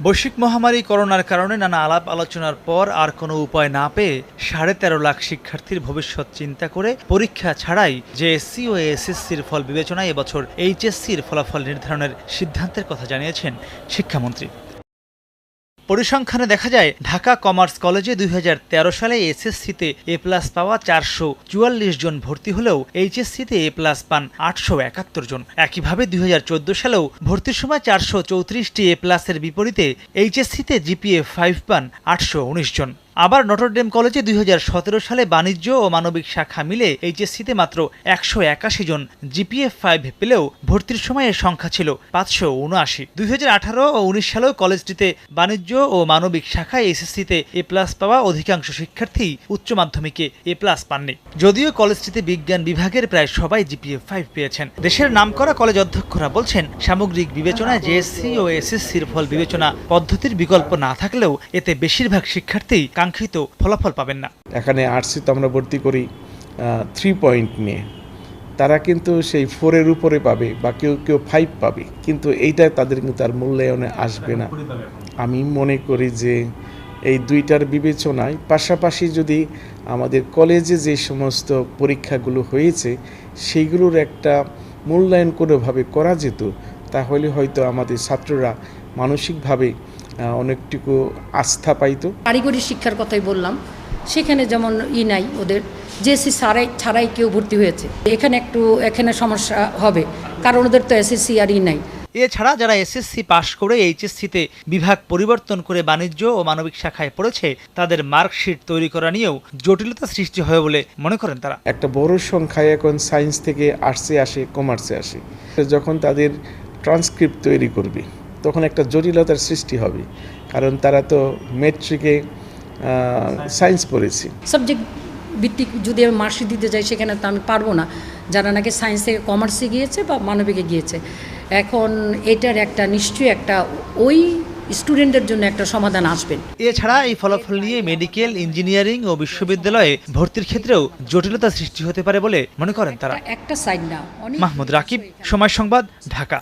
বৈশ্বিক মহামারী করোনার কারণে নানা আলাপ আলোচনার পর আর কোনো উপায় না পেয়ে সাড়ে তেরো লাখ শিক্ষার্থীর ভবিষ্যৎ চিন্তা করে পরীক্ষা ছাড়াই জেএসসি ও এসএসসির ফল বিবেচনায় এবছর এইচএসসির ফলাফল নির্ধারণের সিদ্ধান্তের কথা জানিয়েছেন শিক্ষামন্ত্রী। পরিসংখ্যানে দেখা যায়, ঢাকা কমার্স কলেজে দুই হাজার তেরো সালে এসএসসিতে এ প্লাস পাওয়া চারশো চুয়াল্লিশ জন ভর্তি হলেও এইচএসসিতে এ প্লাস পান আটশো একাত্তর জন। একইভাবে দুই হাজার চোদ্দ সালেও ভর্তির সময় চারশো চৌত্রিশটি এ প্লাসের বিপরীতে এইচএসসিতে জিপিএ ফাইভ পান আটশো উনিশ জন। আবার নটরডেম কলেজে দুই হাজার সতেরো সালে বাণিজ্য ও মানবিক শাখা মিলে এইচএসসিতে মাত্র একশো একাশি জন জিপিএ ফাইভ পেলেও ভর্তির সময় এর সংখ্যা ছিল পাঁচশো উনআশি। দুই ও উনিশ সালেও কলেজটিতে বাণিজ্য ও মানবিক শাখায় এসএসসিতে এ প্লাস পাওয়া অধিকাংশ শিক্ষার্থী উচ্চ মাধ্যমিকে এ প্লাস পাননি। যদিও কলেজটিতে বিজ্ঞান বিভাগের প্রায় সবাই জিপিএ ফাইভ পেয়েছেন। দেশের নামকরা কলেজ অধ্যক্ষরা বলছেন, সামগ্রিক বিবেচনায় জেএসসি ও এসএসসির ফল বিবেচনা পদ্ধতির বিকল্প না থাকলেও এতে বেশিরভাগ শিক্ষার্থী কাঙ্ক্ষিত ফলাফল পাবেন না। এখানে আর্টসে তো আমরা ভর্তি করি থ্রি পয়েন্ট নিয়ে। তারা কিন্তু সেই ফোরের উপরে পাবে, বা কেউ কেউ ফাইভ পাবে। কিন্তু এইটা তাদের কিন্তু আর মূল্যায়নে আসবে না। আমি মনে করি যে এই দুইটার বিবেচনায় পাশাপাশি যদি আমাদের কলেজে যে সমস্ত পরীক্ষাগুলো হয়েছে, সেইগুলোর একটা মূল্যায়ন কোনোভাবে করা যেত, তাহলে হয়তো আমাদের ছাত্ররা মানসিকভাবে অনেকটুকু আস্থা পাইতো। কারিগরি শিক্ষার কথাই বললাম। সেখানে যেমন ই নাই ওদের জেসি ছাড়াই ছাড়াই কেউ ভর্তি হয়েছে। এখানে একটু এখানে সমস্যা হবে কারণ ওদের তো এসএসসি আর ই নাই। এছাড়া যারা এসএসসি পাশ করে এইচএসসিতে বিভাগ পরিবর্তন করে বাণিজ্য ও মানবিক শাখায় পড়েছে তাদের মার্কশিট তৈরি করা নিয়েও জটিলতা সৃষ্টি হয় বলে মনে করেন তারা। একটা বড় সংখ্যায় এখন সায়েন্স থেকে আর্টসে আসে কমার্সে আসে। যখন তাদের ট্রান্সক্রিপ্ট তৈরি করবে তখন একটা জটিলতার সৃষ্টি হবে। কারণ তারা তো মেট্রিকে সায়েন্স পড়েছে। সাবজেক্ট ভিত্তিক যদি আমি মার্কশিট দিতে যাই সেখানে তো আমি পারব না। যারা নাকি সায়েন্স থেকে কমার্সে গিয়েছে বা মানবিকে গিয়েছে। এখন এটার একটা নিশ্চয়ই একটা ওই স্টুডেন্টের জন্য একটা সমাধান আসবেন এছাড়া এই ফলাফল নিয়ে মেডিকেল ইঞ্জিনিয়ারিং ও বিশ্ববিদ্যালয়ে ভর্তির ক্ষেত্রেও জটিলতা সৃষ্টি হতে পারে বলে মনে করেন তারা। একটা সাইড না অনেক মাহমুদ রাকিব সময় সংবাদ ঢাকা।